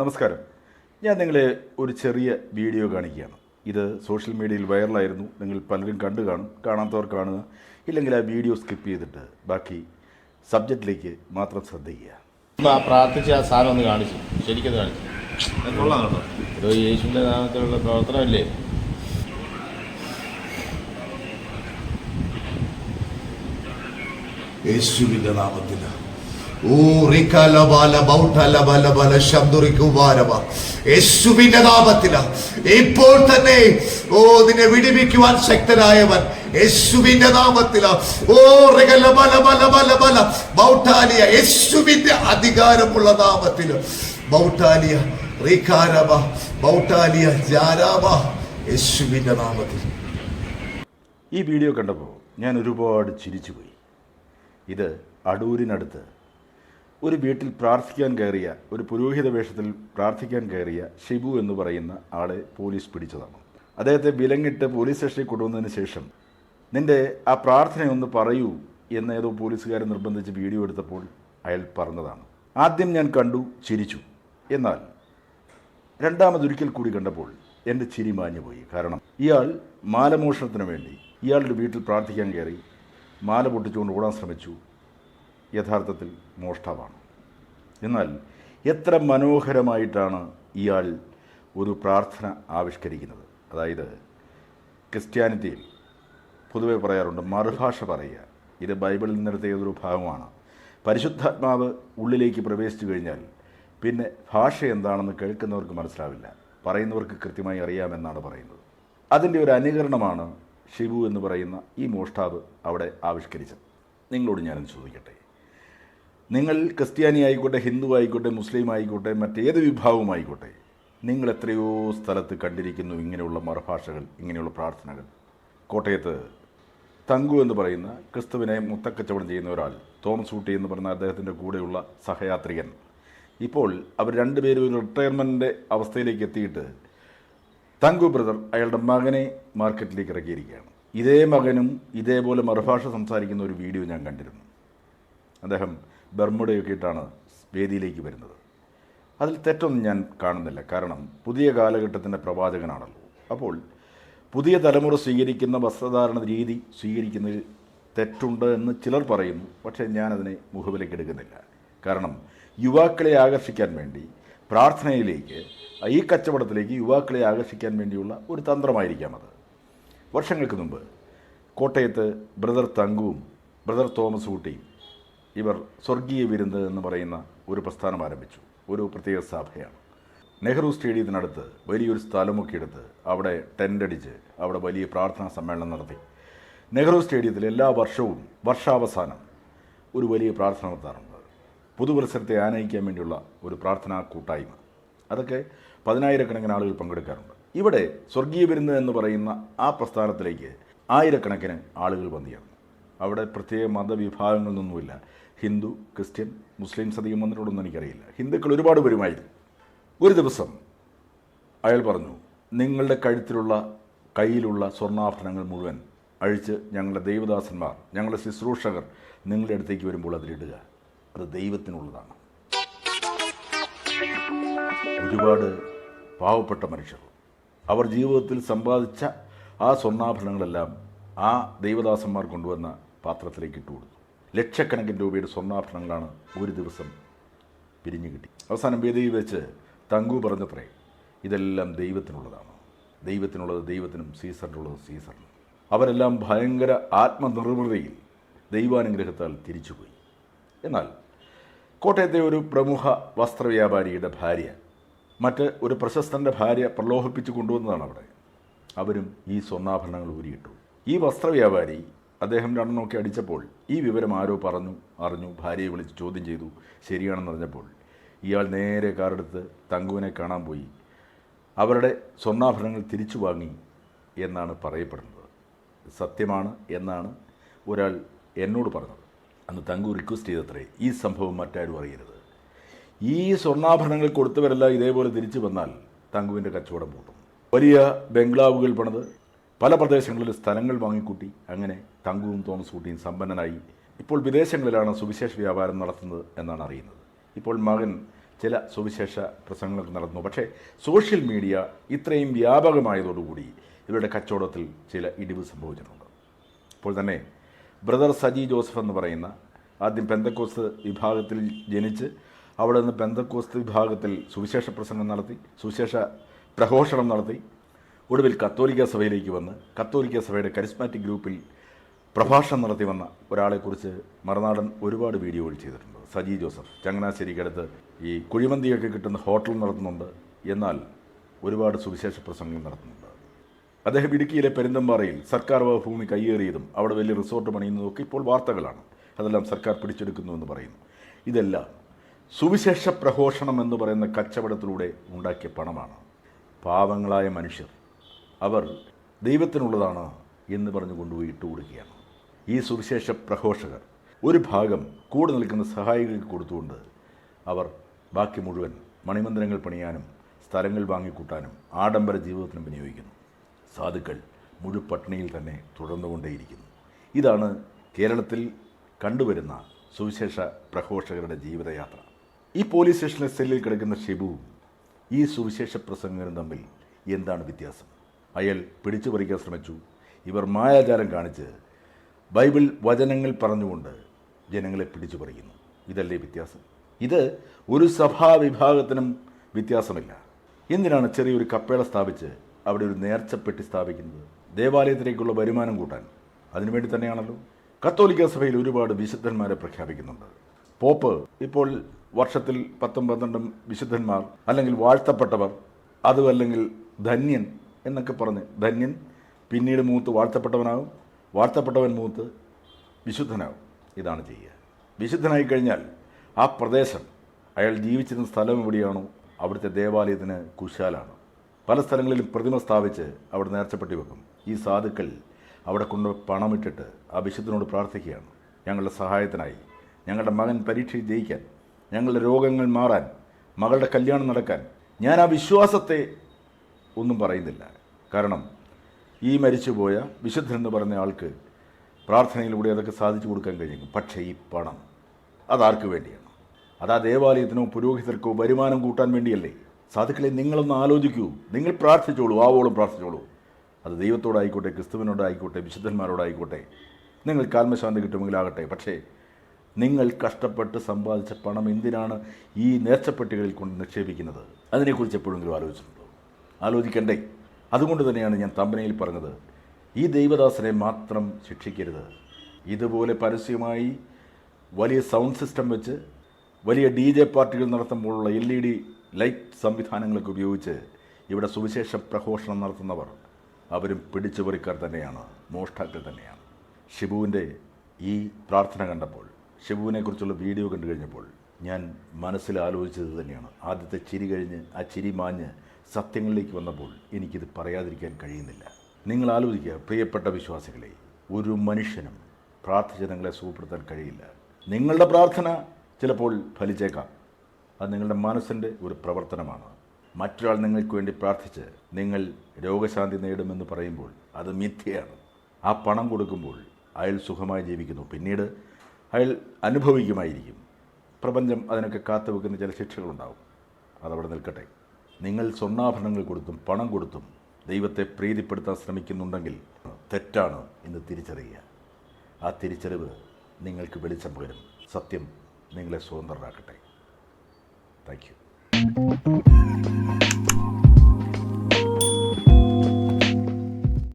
നമസ്കാരം. ഞാൻ നിങ്ങളെ ഒരു ചെറിയ വീഡിയോ കാണിക്കുകയാണ്. ഇത് സോഷ്യൽ മീഡിയയിൽ വൈറലായിരുന്നു. നിങ്ങൾ പലരും കണ്ടു കാണും കാണാത്തവർ കാണുക. ഇല്ലെങ്കിൽ ആ വീഡിയോ സ്കിപ്പ് ചെയ്തിട്ട് ബാക്കി സബ്ജക്റ്റിലേക്ക് മാത്രം ശ്രദ്ധിക്കുക. പ്രാർത്ഥിച്ച് ആ പ്രാർത്ഥിച്ച ആ സാധനം ഒന്ന് കാണിച്ചു. ശരിക്കത് കാണിച്ചു. അത് കൊള്ളാം കേട്ടോ. ഇത് യേശുവിന്റെ നാമത്തിലുള്ള പ്രവർത്തനമല്ലേ? യേശുവിന്റെ നാമത്തിൽ യേശുവിന്റെ നാമത്തില. ഇപ്പോൾ തന്നെ ഓ നിന്നെ വിടിവിക്കുവാൻ ശക്തനായവൻ. യേശുവിന്റെ നാമത്തില. ഓ റികല ബല ബല ബല ബല ബൗട്ടാലിയ യേശുവിന്റെ അധികാരമുള്ള നാമത്തിൽ ബൗട്ടാലിയ റിക്കാരവ ബൗട്ടാലിയ ജാരാവ യേശുവിന്റെ നാമത്തിൽ. ഈ വീഡിയോ കണ്ടപ്പോൾ ഞാൻ ഒരുപാട് ചിരിച്ചുപോയി. ഇത് അടൂരിനടുത്ത് ഒരു വീട്ടിൽ പ്രാർത്ഥിക്കാൻ കയറിയ ഒരു പുരോഹിത വേഷത്തിൽ പ്രാർത്ഥിക്കാൻ കയറിയ ഷിബു എന്ന് പറയുന്ന ആളെ പോലീസ് പിടിച്ചതാണ്. അദ്ദേഹത്തെ വിലങ്ങിട്ട് പോലീസ് സ്റ്റേഷനിൽ കൊണ്ടുവന്നതിന് ശേഷം നിന്റെ ആ പ്രാർത്ഥനയൊന്ന് പറയൂ എന്ന് ഏതോ പോലീസുകാരെ നിർബന്ധിച്ച് വീഡിയോ എടുത്തപ്പോൾ അയാൾ പറഞ്ഞതാണ്. ആദ്യം ഞാൻ കണ്ടു ചിരിച്ചു. എന്നാൽ രണ്ടാമതൊരിക്കൽ കൂടി കണ്ടപ്പോൾ എന്റെ ചിരി മാഞ്ഞുപോയി കാരണം ഇയാൾ മാലമോഷണത്തിന് വേണ്ടി ഇയാളുടെ വീട്ടിൽ പ്രാർത്ഥിക്കാൻ കയറി മാല പൊട്ടിച്ചുകൊണ്ട് ഓടാൻ ശ്രമിച്ചു. യഥാർത്ഥത്തിൽ മോഷ്ടാവാണ്. എന്നാൽ എത്ര മനോഹരമായിട്ടാണ് ഇയാൾ ഒരു പ്രാർത്ഥന ആവിഷ്കരിക്കുന്നത്. അതായത് ക്രിസ്ത്യാനിറ്റിയിൽ പൊതുവെ പറയാറുണ്ട് മറുഭാഷ പറയുക. ഇത് ബൈബിളിൽ നിന്നെടുത്ത ഏതൊരു ഭാഗമാണ്. പരിശുദ്ധാത്മാവ് ഉള്ളിലേക്ക് പ്രവേശിച്ചു കഴിഞ്ഞാൽ പിന്നെ ഭാഷ എന്താണെന്ന് കേൾക്കുന്നവർക്ക് മനസ്സിലാവില്ല. പറയുന്നവർക്ക് കൃത്യമായി അറിയാമെന്നാണ് പറയുന്നത്. അതിന്റെ ഒരു അനുകരണമാണ് ഷിബു എന്ന് പറയുന്ന ഈ മോഷ്ടാവ് അവിടെ ആവിഷ്കരിച്ചത്. നിങ്ങളോട് ഞാനൊന്ന് ചോദിക്കട്ടെ? നിങ്ങൾ ക്രിസ്ത്യാനി ആയിക്കോട്ടെ ഹിന്ദു ആയിക്കോട്ടെ മുസ്ലിം ആയിക്കോട്ടെ മറ്റേത് വിഭാഗമായിക്കോട്ടെ നിങ്ങൾ എത്രയോ സ്ഥലത്ത് കണ്ടിരിക്കുന്നു ഇങ്ങനെയുള്ള മറുഭാഷകൾ ഇങ്ങനെയുള്ള പ്രാർത്ഥനകൾ. കോട്ടയത്ത് തങ്കു എന്ന് പറയുന്ന ക്രിസ്തുവിനെ മുത്തക്കച്ചവടം ചെയ്യുന്ന ഒരാൾ തോമസ് ഊട്ടി എന്ന് പറയുന്ന അദ്ദേഹത്തിന്റെ കൂടെയുള്ള സഹയാത്രികൻ. ഇപ്പോൾ അവർ രണ്ടുപേരും ഒരു റിട്ടയർമെന്റിന്റെ അവസ്ഥയിലേക്ക് എത്തിയിട്ട് തങ്കു ബ്രദർ അയാളുടെ മകനെ മാർക്കറ്റിലേക്ക് ഇറക്കിയിരിക്കുകയാണ്. ഇതേ മകനും ഇതേപോലെ മറുഭാഷ സംസാരിക്കുന്ന ഒരു വീഡിയോ ഞാൻ കണ്ടിരുന്നു. അദ്ദേഹം ബർമുടയൊക്കെ ഇട്ടാണ് വേദിയിലേക്ക് വരുന്നത്. അതിൽ തെറ്റൊന്നും ഞാൻ കാണുന്നില്ല. കാരണം പുതിയ കാലഘട്ടത്തിന്റെ പ്രവാചകനാണല്ലോ. അപ്പോൾ പുതിയ തലമുറ സ്വീകരിക്കുന്ന വസ്ത്രധാരണ രീതി സ്വീകരിക്കുന്നതിൽ തെറ്റുണ്ട് എന്ന് ചിലർ പറയുന്നു. പക്ഷേ ഞാനതിനെ മുഖവിലേക്ക് എടുക്കുന്നില്ല. കാരണം യുവാക്കളെ ആകർഷിക്കാൻ വേണ്ടി പ്രാർത്ഥനയിലേക്ക് ഈ കച്ചവടത്തിലേക്ക് യുവാക്കളെ ആകർഷിക്കാൻ വേണ്ടിയുള്ള ഒരു തന്ത്രമായിരിക്കാം അത്. വർഷങ്ങൾക്ക് മുമ്പ് കോട്ടയത്ത് ബ്രദർ തങ്കുവും ബ്രദർ തോമസ് ഊട്ടിയും ഇവർ സ്വർഗീയ വിരുന്ന് എന്ന് പറയുന്ന ഒരു പ്രസ്ഥാനം ആരംഭിച്ചു. ഒരു പ്രത്യേക സഭയാണ്. നെഹ്റു സ്റ്റേഡിയത്തിനടുത്ത് വലിയൊരു സ്ഥലമൊക്കെ എടുത്ത് അവിടെ ടെന്റ് അടിച്ച് അവിടെ വലിയ പ്രാർത്ഥനാ സമ്മേളനം നടത്തി. നെഹ്റു സ്റ്റേഡിയത്തിൽ എല്ലാ വർഷവും വർഷാവസാനം ഒരു വലിയ പ്രാർത്ഥന നടത്താറുണ്ട്. പുതുവത്സരത്തെ ആനയിക്കാൻ വേണ്ടിയുള്ള ഒരു പ്രാർത്ഥനാ കൂട്ടായ്മ. അതൊക്കെ പതിനായിരക്കണക്കിന് ആളുകൾ പങ്കെടുക്കാറുണ്ട്. ഇവിടെ സ്വർഗീയ വിരുന്ന് എന്ന് പറയുന്ന ആ പ്രസ്ഥാനത്തിലേക്ക് ആയിരക്കണക്കിന് ആളുകൾ വന്നിയാണ് അവിടെ പ്രത്യേക മതവിഭാഗങ്ങളൊന്നുമില്ല ഹിന്ദു ക്രിസ്ത്യൻ മുസ്ലിംസ് അധികം വന്നിട്ടുണ്ടെന്ന് എനിക്കറിയില്ല. ഹിന്ദുക്കൾ ഒരുപാട് പേരുമായിരുന്നു. ഒരു ദിവസം അയാൾ പറഞ്ഞു നിങ്ങളുടെ കഴുത്തിലുള്ള കയ്യിലുള്ള സ്വർണാഭരണങ്ങൾ മുഴുവൻ അഴിച്ച് ഞങ്ങളുടെ ദൈവദാസന്മാർ ഞങ്ങളുടെ ശുശ്രൂഷകർ നിങ്ങളുടെ അടുത്തേക്ക് വരുമ്പോൾ അതിലിടുക അത് ദൈവത്തിനുള്ളതാണ്. ഒരുപാട് പാവപ്പെട്ട മനുഷ്യർ. അവർ ജീവിതത്തിൽ സമ്പാദിച്ച ആ സ്വർണാഭരണങ്ങളെല്ലാം ആ ദൈവദാസന്മാർ കൊണ്ടുവന്ന പാത്രത്തിലേക്ക് ഇട്ടു കൊടുത്തു. ലക്ഷക്കണക്കിന് രൂപയുടെ സ്വർണാഭരണങ്ങളാണ് ഒരു ദിവസം പിരിഞ്ഞു കിട്ടി. അവസാനം വേദിയിൽ വെച്ച് തങ്കു പറഞ്ഞത്രേ ഇതെല്ലാം ദൈവത്തിനുള്ളതാണ്. ദൈവത്തിനുള്ളത് ദൈവത്തിനും സീസറിനുള്ളത് സീസറിനും. അവരെല്ലാം ഭയങ്കര ആത്മനിർവൃതിയിൽ ദൈവാനുഗ്രഹത്താൽ തിരിച്ചുപോയി. എന്നാൽ കോട്ടയത്തെ ഒരു പ്രമുഖ വസ്ത്രവ്യാപാരിയുടെ ഭാര്യ മറ്റ് ഒരു പ്രശസ്തന്റെ ഭാര്യ പ്രലോഭിപ്പിച്ച് കൊണ്ടുവന്നതാണ് അവിടെ. അവരും ഈ സ്വർണാഭരണങ്ങൾ ഊരിയിട്ടു. ഈ വസ്ത്രവ്യാപാരി അദ്ദേഹം രണ്ടെണ്ണമൊക്കെ അടിച്ചപ്പോൾ ഈ വിവരം ആരോ പറഞ്ഞു അറിഞ്ഞു ഭാര്യയെ വിളിച്ച് ചോദ്യം ചെയ്തു ശരിയാണെന്ന് അറിഞ്ഞപ്പോൾ. ഇയാൾ നേരെ കാറെടുത്ത് തങ്കുവിനെ കാണാൻ പോയി. അവരുടെ സ്വർണാഭരണങ്ങൾ തിരിച്ചു വാങ്ങി എന്നാണ് പറയപ്പെടുന്നത്. സത്യമാണ് എന്നാണ് ഒരാൾ എന്നോട് പറഞ്ഞത്. അന്ന് തങ്കു റിക്വസ്റ്റ് ചെയ്തത്രേ ഈ സംഭവം മറ്റാരും അറിയരുത്. ഈ സ്വർണാഭരണങ്ങൾ കൊടുത്തവരെല്ലാം ഇതേപോലെ തിരിച്ചു വന്നാൽ തങ്കുവിന്റെ കച്ചവടം പൂട്ടും. വലിയ ബംഗ്ലാവുകൾ പണിത് പല പ്രദേശങ്ങളിൽ സ്ഥലങ്ങൾ വാങ്ങിക്കൂട്ടി അങ്ങനെ തങ്കുവും തോമസ് ഊട്ടിയും സമ്പന്നനായി ഇപ്പോൾ വിദേശങ്ങളിലാണ് സുവിശേഷ വ്യാപാരം നടത്തുന്നത് എന്നാണ് അറിയുന്നത്. ഇപ്പോൾ മകൻ ചില സുവിശേഷ പ്രസംഗങ്ങൾ നടന്നു പക്ഷേ സോഷ്യൽ മീഡിയ ഇത്രയും വ്യാപകമായതോടുകൂടി ഇവരുടെ കച്ചവടത്തിൽ ചില ഇടിവ് സംഭവിച്ചിട്ടുണ്ട്. ഇപ്പോൾ തന്നെ ബ്രദർ സജി ജോസഫ് എന്ന് പറയുന്ന ആദ്യം പെന്തക്കോസ് വിഭാഗത്തിൽ ജനിച്ച് അവിടെ നിന്ന് പെന്തക്കോസ് വിഭാഗത്തിൽ സുവിശേഷ പ്രസംഗം നടത്തി സുവിശേഷ പ്രഘോഷണം നടത്തി ഒടുവിൽ കത്തോലിക്ക സഭയിലേക്ക് വന്ന് കത്തോലിക്ക സഭയുടെ കരിസ്മാറ്റിക് ഗ്രൂപ്പിൽ പ്രഭാഷണം നടത്തി വന്ന ഒരാളെക്കുറിച്ച് മറുനാടൻ ഒരുപാട് വീഡിയോകൾ ചെയ്തിട്ടുണ്ട്. സജി ജോസഫ് ചങ്ങനാശ്ശേരിക്കടുത്ത് ഈ കുഴിമന്തിയൊക്കെ കിട്ടുന്ന ഹോട്ടൽ നടത്തുന്നുണ്ട്. എന്നാൽ ഒരുപാട് സുവിശേഷ പ്രസംഗങ്ങൾ നടത്തുന്നുണ്ട്. അദ്ദേഹം ഇടുക്കിയിലെ പെരിന്തമ്പാറയിൽ സർക്കാർ ഭൂമി കയ്യേറിയതും അവിടെ വലിയ റിസോർട്ട് പണിയുന്നതൊക്കെ ഇപ്പോൾ വാർത്തകളാണ്. അതെല്ലാം സർക്കാർ പിടിച്ചെടുക്കുന്നുവെന്ന് പറയുന്നു. ഇതെല്ലാം സുവിശേഷ പ്രഘോഷണം എന്ന് പറയുന്ന കച്ചവടത്തിലൂടെ ഉണ്ടാക്കിയ പണമാണ്. പാവങ്ങളായ മനുഷ്യർ അവർ ദൈവത്തിനുള്ളതാണ് എന്ന് പറഞ്ഞു കൊണ്ടുപോയി ഇട്ട് കൊടുക്കുകയാണ്. ഈ സുവിശേഷ പ്രഘോഷകർ ഒരു ഭാഗം കൂടെ നിൽക്കുന്ന സഹായികൾക്ക് കൊടുത്തുകൊണ്ട് അവർ ബാക്കി മുഴുവൻ മണിമന്ദിരങ്ങൾ പണിയാനും സ്ഥലങ്ങൾ വാങ്ങിക്കൂട്ടാനും ആഡംബര ജീവിതത്തിനും വിനിയോഗിക്കുന്നു. സാധുക്കൾ മുഴുപട്ടിണിയിൽ തന്നെ തുടർന്നുകൊണ്ടേയിരിക്കുന്നു. ഇതാണ് കേരളത്തിൽ കണ്ടുവരുന്ന സുവിശേഷ പ്രഘോഷകരുടെ ജീവിതയാത്ര. ഈ പോലീസ് സ്റ്റേഷനിലെ സെല്ലിൽ കിടക്കുന്ന ഷിബുവും ഈ സുവിശേഷ പ്രസംഗങ്ങളും തമ്മിൽ എന്താണ് വ്യത്യാസം? അയാൾ പിടിച്ചു പറിക്കാൻ ശ്രമിച്ചു. ഇവർ മായാചാരം കാണിച്ച് ബൈബിൾ വചനങ്ങൾ പറഞ്ഞുകൊണ്ട് ജനങ്ങളെ പിടിച്ചു പറിക്കുന്നു. ഇതല്ലേ വ്യത്യാസം? ഇത് ഒരു സഭാ വിഭാഗത്തിനും വ്യത്യാസമില്ല. എന്തിനാണ് ചെറിയൊരു കപ്പേള സ്ഥാപിച്ച് അവിടെ ഒരു നേർച്ചപ്പെട്ടി സ്ഥാപിക്കുന്നത്? ദേവാലയത്തിലേക്കുള്ള വരുമാനം കൂട്ടാൻ. അതിനുവേണ്ടി തന്നെയാണല്ലോ. കത്തോലിക്ക സഭയിൽ ഒരുപാട് വിശുദ്ധന്മാരെ പ്രഖ്യാപിക്കുന്നുണ്ട്. പോപ്പ് ഇപ്പോൾ വർഷത്തിൽ പത്തും പന്ത്രണ്ടും വിശുദ്ധന്മാർ അല്ലെങ്കിൽ വാഴ്ത്തപ്പെട്ടവർ അതുമല്ലെങ്കിൽ ധന്യൻ എന്നൊക്കെ പറഞ്ഞ് ധന്യൻ പിന്നീട് മൂത്ത് വാഴ്ത്തപ്പെട്ടവനാകും. വാഴ്ത്തപ്പെട്ടവൻ മൂത്ത് വിശുദ്ധനാകും. ഇതാണ് ചെയ്യുക. വിശുദ്ധനായി കഴിഞ്ഞാൽ ആ പ്രദേശം അയാൾ ജീവിച്ചിരുന്ന സ്ഥലം എവിടെയാണോ അവിടുത്തെ ദേവാലയത്തിന് കുശാലാണ്. പല സ്ഥലങ്ങളിലും പ്രതിമ സ്ഥാപിച്ച് അവിടെ നേർച്ചപ്പെട്ടി വെക്കും. ഈ സാധുക്കൾ അവിടെ കൊണ്ട് പണമിട്ടിട്ട് ആ വിശുദ്ധനോട് പ്രാർത്ഥിക്കുകയാണ്. ഞങ്ങളുടെ സഹായത്തിനായി ഞങ്ങളുടെ മകൻ പരീക്ഷയിൽ ജയിക്കാൻ ഞങ്ങളുടെ രോഗങ്ങൾ മാറാൻ മകളുടെ കല്യാണം നടക്കാൻ ഞാൻ ആ വിശ്വാസത്തെ ഒന്നും പറയുന്നില്ല. കാരണം ഈ മരിച്ചുപോയ വിശുദ്ധൻ എന്ന് പറഞ്ഞ ആൾക്ക് പ്രാർത്ഥനയിലൂടെ അതൊക്കെ സാധിച്ചു കൊടുക്കാൻ കഴിഞ്ഞു പക്ഷേ ഈ പണം അതാർക്ക് വേണ്ടിയാണ്? അത് ആ ദേവാലയത്തിനോ പുരോഹിതർക്കോ വരുമാനം കൂട്ടാൻ വേണ്ടിയല്ലേ? സാധുക്കളെ നിങ്ങളൊന്ന് ആലോചിക്കൂ. നിങ്ങൾ പ്രാർത്ഥിച്ചോളൂ ആവോളം പ്രാർത്ഥിച്ചോളൂ. അത് ദൈവത്തോടായിക്കോട്ടെ ക്രിസ്തുവിനോടായിക്കോട്ടെ വിശുദ്ധന്മാരോടായിക്കോട്ടെ നിങ്ങൾ കാൽമശാന്തി കിട്ടുമെങ്കിലാകട്ടെ പക്ഷേ നിങ്ങൾ കഷ്ടപ്പെട്ട് സമ്പാദിച്ച പണം എന്തിനാണ് ഈ നേർച്ചപ്പെട്ടികളിൽ കൊണ്ട് നിക്ഷേപിക്കുന്നത്? അതിനെക്കുറിച്ച് എപ്പോഴെങ്കിലും ആലോചിച്ചിട്ടുണ്ടോ? ആലോചിക്കണ്ടേ. അതുകൊണ്ട് തന്നെയാണ് ഞാൻ തമ്പനയിൽ പറഞ്ഞത്. ഈ ദൈവദാസനെ മാത്രം ശിക്ഷിക്കരുത്. ഇതുപോലെ പരസ്യമായി വലിയ സൗണ്ട് സിസ്റ്റം വെച്ച് വലിയ ഡി ജെ പാർട്ടികൾ നടത്തുമ്പോഴുള്ള എൽ ഇ ഡി ലൈറ്റ് സംവിധാനങ്ങളൊക്കെ ഉപയോഗിച്ച് ഇവിടെ സുവിശേഷ പ്രഘോഷണം നടത്തുന്നവർ അവരും പിടിച്ചുപറിക്കാർ തന്നെയാണ് മോഷ്ടാക്കൾ തന്നെയാണ്. ഷിബുവിന്റെ ഈ പ്രാർത്ഥന കണ്ടപ്പോൾ ഷിബുവിനെക്കുറിച്ചുള്ള വീഡിയോ കണ്ടു കഴിഞ്ഞപ്പോൾ ഞാൻ മനസ്സിൽ ആലോചിച്ചത് തന്നെയാണ്. ആദ്യത്തെ ചിരി കഴിഞ്ഞ് ആ ചിരി മാഞ്ഞ് സത്യങ്ങളിലേക്ക് വന്നപ്പോൾ എനിക്കിത് പറയാതിരിക്കാൻ കഴിയുന്നില്ല. നിങ്ങൾ ആലോചിക്കുക പ്രിയപ്പെട്ട വിശ്വാസികളെ ഒരു മനുഷ്യനും പ്രാർത്ഥിച്ച് നിങ്ങളെ സുഖപ്പെടുത്താൻ കഴിയില്ല. നിങ്ങളുടെ പ്രാർത്ഥന ചിലപ്പോൾ ഫലിച്ചേക്കാം. അത് നിങ്ങളുടെ മനസ്സിന്റെ ഒരു പ്രവർത്തനമാണ്. മറ്റൊരാൾ നിങ്ങൾക്ക് വേണ്ടി പ്രാർത്ഥിച്ച് നിങ്ങൾ രോഗശാന്തി നേടുമെന്ന് പറയുമ്പോൾ അത് മിഥ്യയാണ്. ആ പണം കൊടുക്കുമ്പോൾ അയാൾ സുഖമായി ജീവിക്കുന്നു. പിന്നീട് അയാൾ അനുഭവിക്കുമായിരിക്കും. പ്രപഞ്ചം അതിനൊക്കെ കാത്തു വെക്കുന്ന ചില ശിക്ഷകളുണ്ടാവും. അതവിടെ നിൽക്കട്ടെ. നിങ്ങൾ സ്വർണാഭരണങ്ങൾ കൊടുത്തും പണം കൊടുത്തും ദൈവത്തെ പ്രീതിപ്പെടുത്താൻ ശ്രമിക്കുന്നുണ്ടെങ്കിൽ തെറ്റാണ് എന്ന് തിരിച്ചറിയുക. ആ തിരിച്ചറിവ് നിങ്ങൾക്ക് വെളിച്ചം പകരും. സത്യം നിങ്ങളെ സ്വതന്ത്രരാക്കട്ടെ. Thank you.